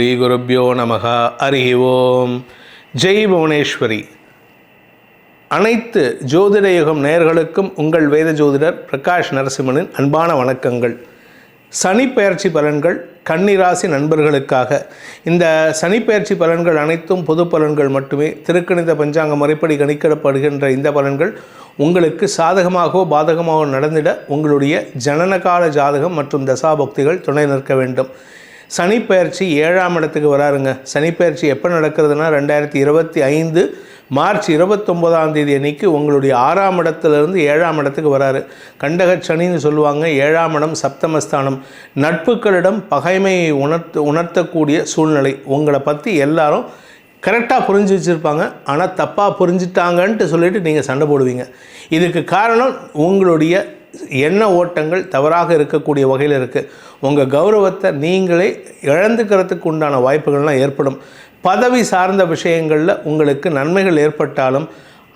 ஸ்ரீ குருப்பியோ நமக. ஹரி ஓம் ஜெய் புவனேஸ்வரி. அனைத்து ஜோதிட யுகம் நேர்களுக்கும் உங்கள் வேத ஜோதிடர் பிரகாஷ் நரசிம்மனின் அன்பான வணக்கங்கள். சனிப்பெயர்ச்சி பலன்கள் கன்னிராசி நண்பர்களுக்காக. இந்த சனி பெயர்ச்சி பலன்கள் அனைத்தும் பொது பலன்கள் மட்டுமே. திருக்கணித பஞ்சாங்க முறைப்படி கணிக்கப்படுகின்ற இந்த பலன்கள் உங்களுக்கு சாதகமாகவோ பாதகமாகவோ நடந்திட உங்களுடைய ஜனனகால ஜாதகம் மற்றும் தசாபக்திகள் துணை நிற்க வேண்டும். சனிப்பெயர்ச்சி ஏழாம் இடத்துக்கு வராருங்க. சனிப்பயிற்சி எப்போ நடக்கிறதுனா ரெண்டாயிரத்தி இருபத்தி ஐந்து மார்ச் இருபத்தொம்போதாம் தேதி அன்னைக்கு உங்களுடைய ஆறாம் இடத்துலேருந்து ஏழாம் இடத்துக்கு வராரு. கண்டக சனின்னு சொல்லுவாங்க. ஏழாம் இடம் சப்தமஸ்தானம். நட்புகளிடம் பகைமையை உணர்த்து உணர்த்தக்கூடிய சூழ்நிலை. உங்களை பற்றி எல்லாரும் கரெக்டாக புரிஞ்சு வச்சுருப்பாங்க. ஆனால் தப்பாக புரிஞ்சுட்டாங்கன்ட்டு சொல்லிவிட்டு நீங்கள் சண்டை போடுவீங்க. இதுக்கு காரணம் உங்களுடைய எண்ண ஓட்டங்கள் தவறாக இருக்கக்கூடிய வகையில் இருக்குது உங்கள் கௌரவத்தை நீங்களே இழந்துக்கிறதுக்கு உண்டான வாய்ப்புகள்லாம் ஏற்படும். பதவி சார்ந்த விஷயங்களில் உங்களுக்கு நன்மைகள் ஏற்பட்டாலும்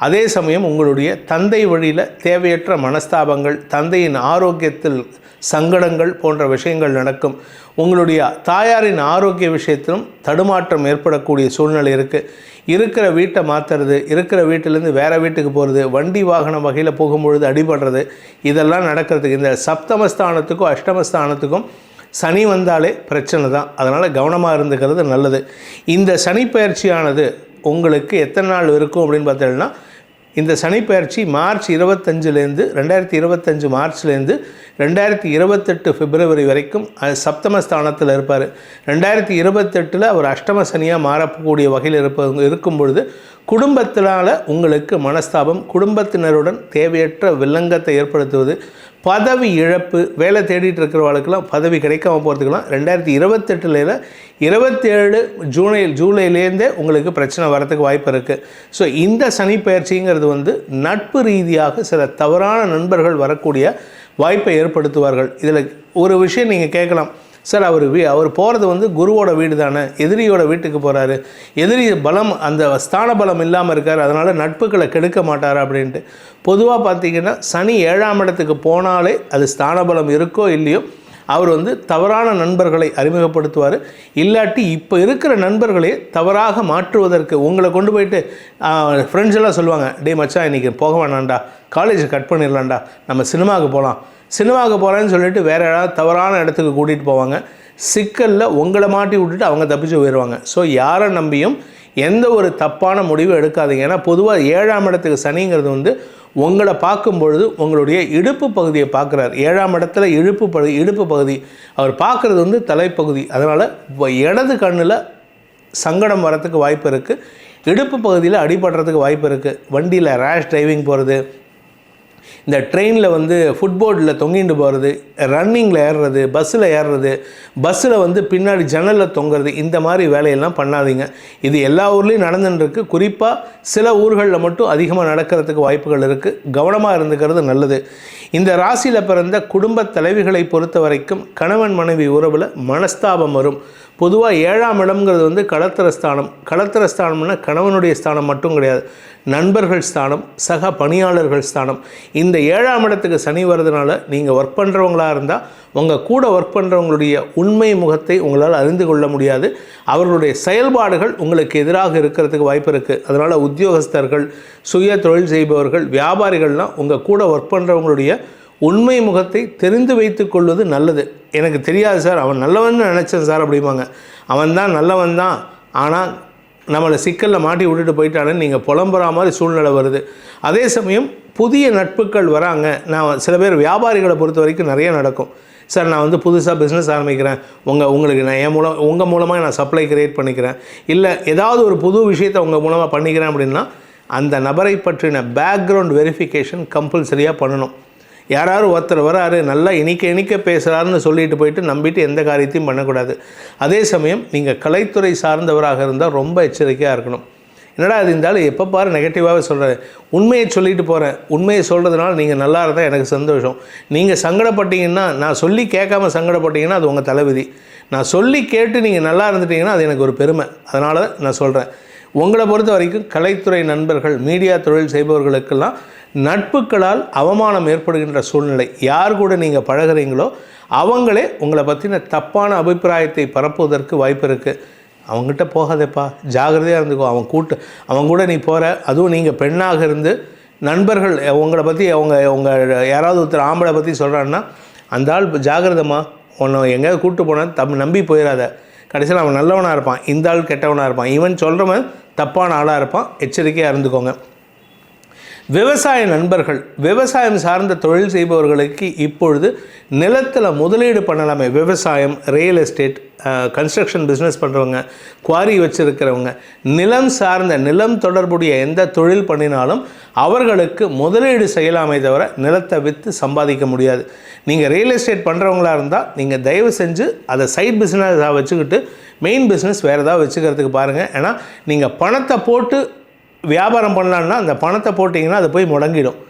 அதே சமயம் உங்களுடைய தந்தை வழியில் தேவையற்ற மனஸ்தாபங்கள் தந்தையின் ஆரோக்கியத்தில் சங்கடங்கள் போன்ற விஷயங்கள் நடக்கும். உங்களுடைய தாயாரின் ஆரோக்கிய விஷயத்திலும் தடுமாற்றம் ஏற்படக்கூடிய சூழ்நிலை இருக்குது இருக்கிற வீட்டை மாற்றுறது இருக்கிற வீட்டிலேருந்து வேறு வீட்டுக்கு போகிறது வண்டி வாகனம் வகையில் போகும்பொழுது அடிபடுறது இதெல்லாம் நடக்கிறதுக்கு இந்த சப்தமஸ்தானத்துக்கும் அஷ்டமஸ்தானத்துக்கும் சனி வந்தாலே பிரச்சனை தான். அதனால் கவனமாக இருந்துக்கிறது நல்லது. இந்த சனி பயிற்சியானது உங்களுக்கு எத்தனை நாள் இருக்கும் அப்படின்னு பார்த்தீங்கன்னா இந்த சனிப்பெயர்ச்சி மார்ச் இருபத்தஞ்சிலேருந்து ரெண்டாயிரத்தி இருபத்தஞ்சு மார்ச்லேருந்து ரெண்டாயிரத்தி இருபத்தெட்டு பிப்ரவரி வரைக்கும் சப்தமஸ்தானத்தில் சப்தம ஸ்தானத்தில் இருப்பார். ரெண்டாயிரத்தி இருபத்தெட்டில் அவர் அஷ்டம சனியாக மாறக்கூடிய வகையில் இருப்பவங்க இருக்கும் பொழுது குடும்பத்தினால் உங்களுக்கு மனஸ்தாபம் குடும்பத்தினருடன் தேவையற்ற வில்லங்கத்தை ஏற்படுத்துவது பதவி இழப்பு வேலை தேடிட்டு இருக்கிறவங்களுக்கெல்லாம் பதவி கிடைக்காம போகிறதுக்கெல்லாம் ரெண்டாயிரத்தி இருபத்தெட்டில் இருபத்தேழு ஜூலை ஜூலைலேருந்தே உங்களுக்கு பிரச்சனை வரத்துக்கு வாய்ப்பு இருக்குது ஸோ இந்த சனி பயிற்சிங்கிறது வந்து நட்பு ரீதியாக சில தவறான நண்பர்கள் வரக்கூடிய வாய்ப்பை ஏற்படுத்துவார்கள். இதில் ஒரு விஷயம் நீங்கள் கேட்கலாம். சார் அவர் வீ அவர் போகிறது வந்து குருவோட வீடு தானே எதிரியோட வீட்டுக்கு போகிறாரு எதிரி பலம் அந்த ஸ்தான பலம் இல்லாமல் இருக்கார். அதனால் நட்புகளை கெடுக்க மாட்டார் அப்படின்ட்டு. பொதுவாக பார்த்தீங்கன்னா சனி ஏழாம் இடத்துக்கு போனாலே அது ஸ்தான பலம் இருக்கோ இல்லையோ அவர் வந்து தவறான நண்பர்களை அறிமுகப்படுத்துவார். இல்லாட்டி இப்போ இருக்கிற நண்பர்களே தவறாக மாற்றுவதற்கு உங்களை கொண்டு போயிட்டு ஃப்ரெண்ட்ஸ் எல்லாம் சொல்லுவாங்க டே மச்சான் இன்றைக்கி போக வேணாண்டா காலேஜை கட் பண்ணிடலாம்டா. நம்ம சினிமாவுக்கு போகலாம் சினிமாவுக்கு போகிறேன்னு சொல்லிட்டு வேறு ஏதாவது தவறான இடத்துக்கு கூட்டிகிட்டு போவாங்க. சிக்கலில் உங்களை மாட்டி விட்டுட்டு அவங்க தப்பிச்சு போயிடுவாங்க ஸோ யாரை நம்பியும் எந்த ஒரு தப்பான முடிவும் எடுக்காதீங்க. ஏன்னா பொதுவாக ஏழாம் இடத்துக்கு சனிங்கிறது வந்து உங்களை பார்க்கும் பொழுது உங்களுடைய இடுப்பு பகுதியை பார்க்குறார். ஏழாம் இடத்துல இடுப்பு பகுதி இடுப்பு பகுதி. அவர் பார்க்குறது வந்து தலைப்பகுதி. அதனால் இடது கண்ணில் சங்கடம் வரத்துக்கு வாய்ப்பு இருக்குது இடுப்பு பகுதியில் அடிபடுறதுக்கு வாய்ப்பு இருக்குது வண்டியில் ரேஷ் டிரைவிங் போகிறது இந்த ட்ரெயினில் வந்து ஃபுட்போர்டில் தொங்கிட்டு போகிறது ரன்னிங்கில் ஏறுறது பஸ்ஸில் ஏறுறது பஸ்ஸில் வந்து பின்னாடி ஜன்னலில் தொங்குறது இந்த மாதிரி வேலையெல்லாம் பண்ணாதீங்க. இது எல்லா ஊர்லேயும் நடந்துட்டுருக்கு குறிப்பாக சில ஊர்களில் மட்டும் அதிகமாக நடக்கிறதுக்கு வாய்ப்புகள் இருக்குது கவனமாக இருந்துக்கிறது நல்லது. இந்த ராசியில் பிறந்த குடும்ப தலைவிகளை பொறுத்த வரைக்கும் கணவன் மனைவி உறவில் மனஸ்தாபம் வரும். பொதுவாக ஏழாம் இடம்ங்கிறது வந்து களத்திர ஸ்தானம். களத்திர ஸ்தானம்னா கணவனுடைய ஸ்தானம் மட்டும் கிடையாது. நண்பர்கள் ஸ்தானம் சக பணியாளர்கள் ஸ்தானம். இந்த ஏழாம் இடத்துக்கு சனி வர்றதுனால நீங்கள் ஒர்க் பண்ணுறவங்களாக இருந்தால் உங்கள் கூட ஒர்க் பண்ணுறவங்களுடைய உண்மை முகத்தை உங்களால் அறிந்து கொள்ள முடியாது. அவர்களுடைய செயல்பாடுகள் உங்களுக்கு எதிராக இருக்கிறதுக்கு வாய்ப்பு இருக்குது அதனால் உத்தியோகஸ்தர்கள் சுய தொழில் செய்பவர்கள் வியாபாரிகள்லாம் உங்கள் கூட ஒர்க் பண்ணுறவங்களுடைய உண்மை முகத்தை தெரிந்து வைத்து கொள்வது நல்லது. எனக்கு தெரியாது சார். அவன் நல்லவன் நினச்சேன் சார் அப்படிம்பாங்க. அவன் தான் நல்லவன் தான். ஆனால் நம்மளை சிக்கலில் மாட்டி விட்டுட்டு போயிட்டானே நீங்கள் புலம்புற மாதிரி சூழ்நிலை வருது. அதே சமயம் புதிய நட்புகள் வராங்க. நான் சில பேர் வியாபாரிகளை பொறுத்த வரைக்கும் நிறைய நடக்கும். சார் நான் வந்து புதுசாக பிஸ்னஸ் ஆரம்பிக்கிறேன். உங்கள் உங்களுக்கு நான் என் மூலம் உங்கள் மூலமாக நான் சப்ளை கிரியேட் பண்ணிக்கிறேன். இல்லை ஏதாவது ஒரு புது விஷயத்தை உங்கள் மூலமாக பண்ணிக்கிறேன் அப்படின்னா அந்த நபரை பற்றின பேக்ரவுண்ட் வெரிஃபிகேஷன் கம்பல்சரியாக பண்ணணும். யாராவது ஒருத்தர் வராரு நல்லா இனிக்க இனிக்க பேசுகிறாருன்னு சொல்லிட்டு போயிட்டு நம்பிட்டு எந்த காரியத்தையும் பண்ணக்கூடாது. அதே சமயம் நீங்கள் கலைத்துறை சார்ந்தவராக இருந்தால் ரொம்ப எச்சரிக்கையாக இருக்கணும். என்னடா அது இருந்தாலும் எப்போ பாரு நெகட்டிவாகவே சொல்கிறேன் உண்மையை சொல்லிட்டு போகிறேன் உண்மையை சொல்கிறதுனால நீங்கள் நல்லா இருந்தால் எனக்கு சந்தோஷம். நீங்கள் சங்கடப்பட்டீங்கன்னா நான் சொல்லி கேட்காம சங்கடப்பட்டீங்கன்னா அது உங்கள் தலைவிதி நான் சொல்லி கேட்டு நீங்கள் நல்லா இருந்துட்டீங்கன்னா அது எனக்கு ஒரு பெருமை. அதனால் நான் சொல்கிறேன் உங்களை பொறுத்த வரைக்கும் கலைத்துறை நண்பர்கள் மீடியா தொழில் செய்பவர்களுக்கெல்லாம் நட்புகளால் அவமானம் ஏற்படுகின்ற சூழ்நிலை. யார் கூட நீங்கள் பழகுறீங்களோ அவங்களே உங்களை பற்றின தப்பான அபிப்பிராயத்தை பரப்புவதற்கு வாய்ப்பு இருக்குது அவங்ககிட்ட போகாதேப்பா ஜாகிரதையாக இருந்துக்கோ. அவன் கூட்டு அவன் கூட நீ போகிற அதுவும் நீங்கள் பெண்ணாக இருந்து நண்பர்கள் உங்களை பற்றி அவங்க உங்கள் யாராவது ஒருத்தர் ஆம்பளை பற்றி சொல்கிறான்னா அந்த ஆள் ஜாகிரதமாக உன்னை எங்கேயாவது கூப்பிட்டு போனால் தம் நம்பி போயிடாத கடைசியில் அவன் நல்லவனாக இருப்பான் இந்த ஆள் கெட்டவனாக இருப்பான். இவன் சொல்கிறவன் தப்பான ஆளாக இருப்பான். எச்சரிக்கையாக இருந்துக்கோங்க. விவசாய நண்பர்கள் விவசாயம் சார்ந்த தொழில் செய்பவர்களுக்கு இப்பொழுது நிலத்தில் முதலீடு பண்ணலாமே. விவசாயம் ரியல் எஸ்டேட் கன்ஸ்ட்ரக்ஷன் பிஸ்னஸ் பண்ணுறவங்க குவாரி வச்சுருக்கிறவங்க நிலம் சார்ந்த நிலம் தொடர்புடைய எந்த தொழில் பண்ணினாலும் அவர்களுக்கு முதலீடு செய்யலாமே தவிர நிலத்தை விற்று சம்பாதிக்க முடியாது. நீங்கள் ரியல் எஸ்டேட் பண்ணுறவங்களா இருந்தால் நீங்கள் தயவு செஞ்சு அதை சைட் பிஸ்னஸாக வச்சுக்கிட்டு மெயின் பிஸ்னஸ் வேறு ஏதாவது வச்சுக்கிறதுக்கு பாருங்கள் ஏன்னா நீங்கள் பணத்தை போட்டு வியாபாரம் பண்ணலான்னா அந்த பணத்தை போட்டிங்கன்னா அது போய் முடங்கிடும்.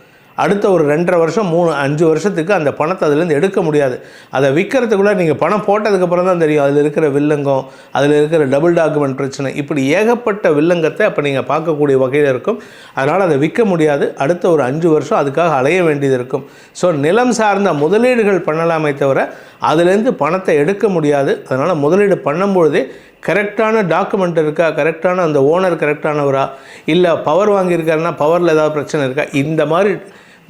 அடுத்த ஒரு ரெண்டரை வருஷம் மூணு அஞ்சு வருஷத்துக்கு அந்த பணத்தை அதுலேருந்து எடுக்க முடியாது. அதை விற்கிறதுக்குள்ளே நீங்கள் பணம் போட்டதுக்கப்புறம் தான் தெரியும். அதில் இருக்கிற வில்லங்கம் அதில் இருக்கிற டபுள் டாக்குமெண்ட் பிரச்சனை. இப்படி ஏகப்பட்ட வில்லங்கத்தை அப்போ நீங்கள் பார்க்கக்கூடிய வகையில் இருக்கும். அதனால் அதை விற்க முடியாது. அடுத்த ஒரு அஞ்சு வருஷம் அதுக்காக அலைய வேண்டியது இருக்கும். ஸோ நிலம் சார்ந்த முதலீடுகள் பண்ணலாமே தவிர அதுலேருந்து பணத்தை எடுக்க முடியாது. அதனால் முதலீடு பண்ணும்பொழுதே கரெக்டான டாக்குமெண்ட் இருக்கா? கரெக்டான அந்த ஓனர் கரெக்டானவரா? இல்லை பவர் வாங்கியிருக்காருன்னா பவரில் ஏதாவது பிரச்சனை இருக்கா? இந்த மாதிரி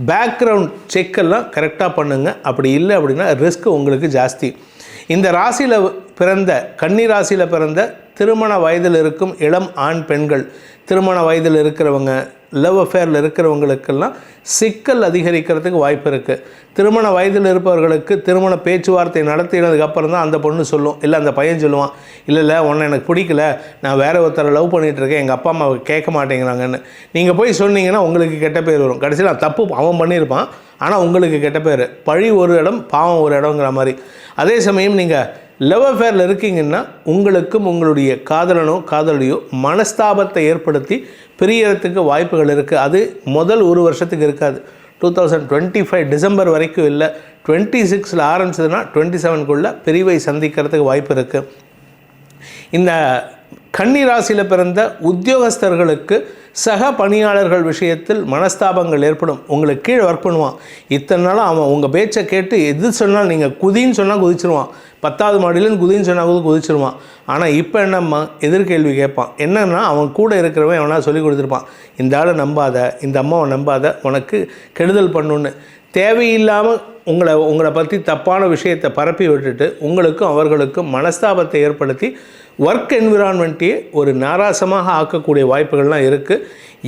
பேக்ரவுண்ட் செக்கெல்லாம் கரெக்டாக பண்ணுங்கள் அப்படி இல்லை அப்படின்னா ரிஸ்க் உங்களுக்கு ஜாஸ்தி. இந்த ராசியில் பிறந்த கன்னி ராசியில் பிறந்த திருமண வயதில் இருக்கும் இளம் ஆண் பெண்கள் திருமண வயதில் இருக்கிறவங்க லவ் அஃபேரில் இருக்கிறவங்களுக்கெல்லாம் சிக்கல் அதிகரிக்கிறதுக்கு வாய்ப்பு இருக்குது திருமண வயதில் இருப்பவர்களுக்கு திருமண பேச்சுவார்த்தை நடத்தினதுக்கப்புறம் தான் அந்த பொண்ணு சொல்லும். இல்லை அந்த பையன் சொல்லுவான் இல்லை இல்லை உன்னை எனக்கு பிடிக்கல. நான் வேற ஒருத்தரை லவ் பண்ணிகிட்ருக்கேன் எங்கள் அப்பா அம்மா கேட்க மாட்டேங்கிறாங்கன்னு. நீங்கள் போய் சொன்னீங்கன்னா உங்களுக்கு கெட்ட பேர் வரும். கடைசியில் தப்பு அவன் பண்ணியிருப்பான். ஆனால் உங்களுக்கு கெட்ட பேர். பழி ஒரு இடம் பாவம் ஒரு இடங்கிற மாதிரி. அதே சமயம் நீங்கள் லவ் அஃபேரில் இருக்கீங்கன்னா உங்களுக்கும் உங்களுடைய காதலனோ காதலியோ மனஸ்தாபத்தை ஏற்படுத்தி பிரியறதுக்கு வாய்ப்புகள் இருக்குது அது முதல் ஒரு வருஷத்துக்கு இருக்காது. Two thousand twenty five December வரைக்கும் இல்லை. டுவெண்ட்டி சிக்ஸில் ஆரம்பிச்சதுன்னா டுவெண்ட்டி செவனுக்குள்ளே பிரிவை சந்திக்கிறதுக்கு வாய்ப்பு இருக்குது இந்த கன்னி ராசியில் பிறந்த உத்தியோகஸ்தர்களுக்கு சக பணியாளர்கள் விஷயத்தில் மனஸ்தாபங்கள் ஏற்படும். உங்களுக்கு கீழே ஒர்க் பண்ணுவான். இத்தனை நாளும் அவன் உங்கள் பேச்சை கேட்டு எது சொன்னால் நீங்கள் குதின்னு சொன்னால் குதிச்சிருவான். பத்தாவது மாடியிலேருந்து குதின்னு சொன்னால் கூட குதிச்சிருவான். ஆனால் இப்போ என்னம்மா? எதிர்கேள்வி கேட்பான். என்னென்னா அவன் கூட இருக்கிறவன் எவனா சொல்லி கொடுத்துருப்பான். இந்த ஆளை நம்பாத இந்த அம்மாவை நம்பாத உனக்கு கெடுதல் பண்ணுன்னு. தேவையில்லாமல் உங்களை உங்களை பற்றி தப்பான விஷயத்தை பரப்பி விட்டுட்டு உங்களுக்கும் அவர்களுக்கும் மனஸ்தாபத்தை ஏற்படுத்தி ஒர்க் என்விரான்மெண்ட்டையே ஒரு நாராசமாக ஆக்கக்கூடிய வாய்ப்புகள்லாம் இருக்குது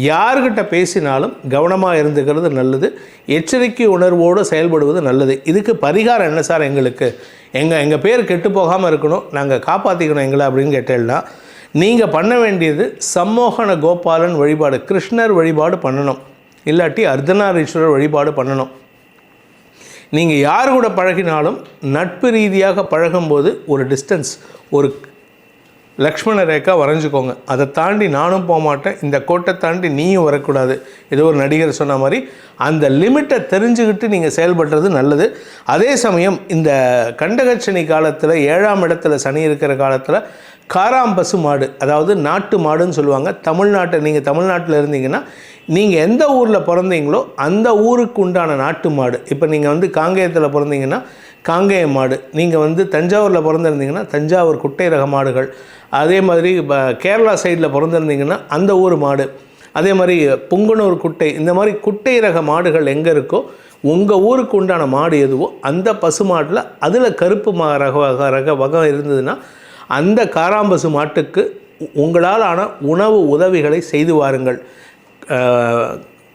யார்கிட்ட பேசினாலும் கவனமாக இருந்துக்கிறது நல்லது. எச்சரிக்கை உணர்வோடு செயல்படுவது நல்லது. இதுக்கு பரிகாரம் என்ன சார் எங்களுக்கு? எங்கள் எங்கள் பேர் கெட்டு போகாமல் இருக்கணும். நாங்கள் காப்பாற்றிக்கணும் எங்களை அப்படின்னு கேட்டேன்னா நீங்கள் பண்ண வேண்டியது சம்மோகன கோபாலன் வழிபாடு கிருஷ்ணர் வழிபாடு பண்ணணும். இல்லாட்டி அர்த்தநாரீஸ்வரர் வழிபாடு பண்ணணும். நீங்கள் யார் கூட பழகினாலும் நட்பு ரீதியாக பழகும்போது ஒரு டிஸ்டன்ஸ் ஒரு லக்ஷ்மண ரேக்கா வரைஞ்சிக்கோங்க. அதை தாண்டி நானும் போக மாட்டேன். இந்த கோட்டை தாண்டி நீயும் வரக்கூடாது. ஏதோ ஒரு நடிகர் சொன்ன மாதிரி அந்த லிமிட்டை தெரிஞ்சுக்கிட்டு நீங்கள் செயல்படுறது நல்லது. அதே சமயம் இந்த கண்டகச்சனி காலத்தில் ஏழாம் இடத்துல சனி இருக்கிற காலத்தில் காராம்பசு மாடு அதாவது நாட்டு மாடுன்னு சொல்லுவாங்க. தமிழ்நாட்டை நீங்கள் தமிழ்நாட்டில் இருந்தீங்கன்னா நீங்கள் எந்த ஊரில் பிறந்தீங்களோ அந்த ஊருக்கு உண்டான நாட்டு மாடு. இப்போ நீங்கள் வந்து காங்கேயத்தில் பிறந்தீங்கன்னா காங்கேய மாடு. நீங்கள் வந்து தஞ்சாவூரில் பிறந்திருந்தீங்கன்னா தஞ்சாவூர் குட்டை ரக மாடுகள். அதே மாதிரி கேரளா சைடில் பிறந்திருந்தீங்கன்னா அந்த ஊர் மாடு. அதே மாதிரி புங்கனூர் குட்டை இந்த மாதிரி குட்டை ரக மாடுகள் எங்கே இருக்கோ உங்கள் ஊருக்கு உண்டான மாடு எதுவோ அந்த பசு மாட்டில் அதில் கருப்பு மா ரக ரக வகம் இருந்ததுன்னா அந்த காராம்பசு மாட்டுக்கு உங்களால் ஆன உணவு உதவிகளை செய்து வாருங்கள்.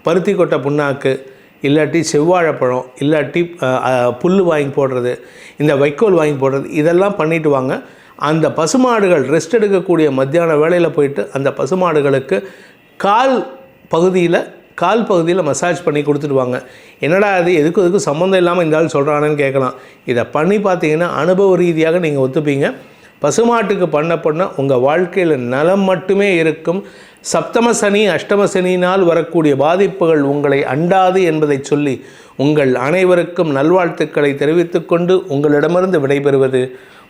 பருத்தி கொட்டை புண்ணாக்கு இல்லாட்டி செவ்வாழைப்பழம் இல்லாட்டி புல் வாங்கி போடுறது இந்த வைக்கோல் வாங்கி போடுறது இதெல்லாம் பண்ணிட்டு வாங்க. அந்த பசுமாடுகள் ரெஸ்ட் எடுக்கக்கூடிய மத்தியான வேலையில் போயிட்டு அந்த பசுமாடுகளுக்கு கால் பகுதியில் கால் பகுதியில் மசாஜ் பண்ணி கொடுத்துடுவாங்க. என்னடா அது எதுக்கும் எதுக்கும் சம்மந்தம் இல்லாமல் இந்த ஆள் சொல்கிறானேன்னு கேட்கலாம். இதை பண்ணி பார்த்தீங்கன்னா அனுபவ ரீதியாக நீங்கள் ஒத்துப்பீங்க. பசுமாட்டுக்கு பண்ண பண்ண உங்கள் வாழ்க்கையில் நலம் மட்டுமே இருக்கும். சப்தம சனி அஷ்டம சனியினால் வரக்கூடிய பாதிப்புகள் உங்களை அண்டாது என்பதை சொல்லி உங்கள் அனைவருக்கும் நல்வாழ்த்துக்களை தெரிவித்துக்கொண்டு உங்களிடமிருந்து விடைபெறுவது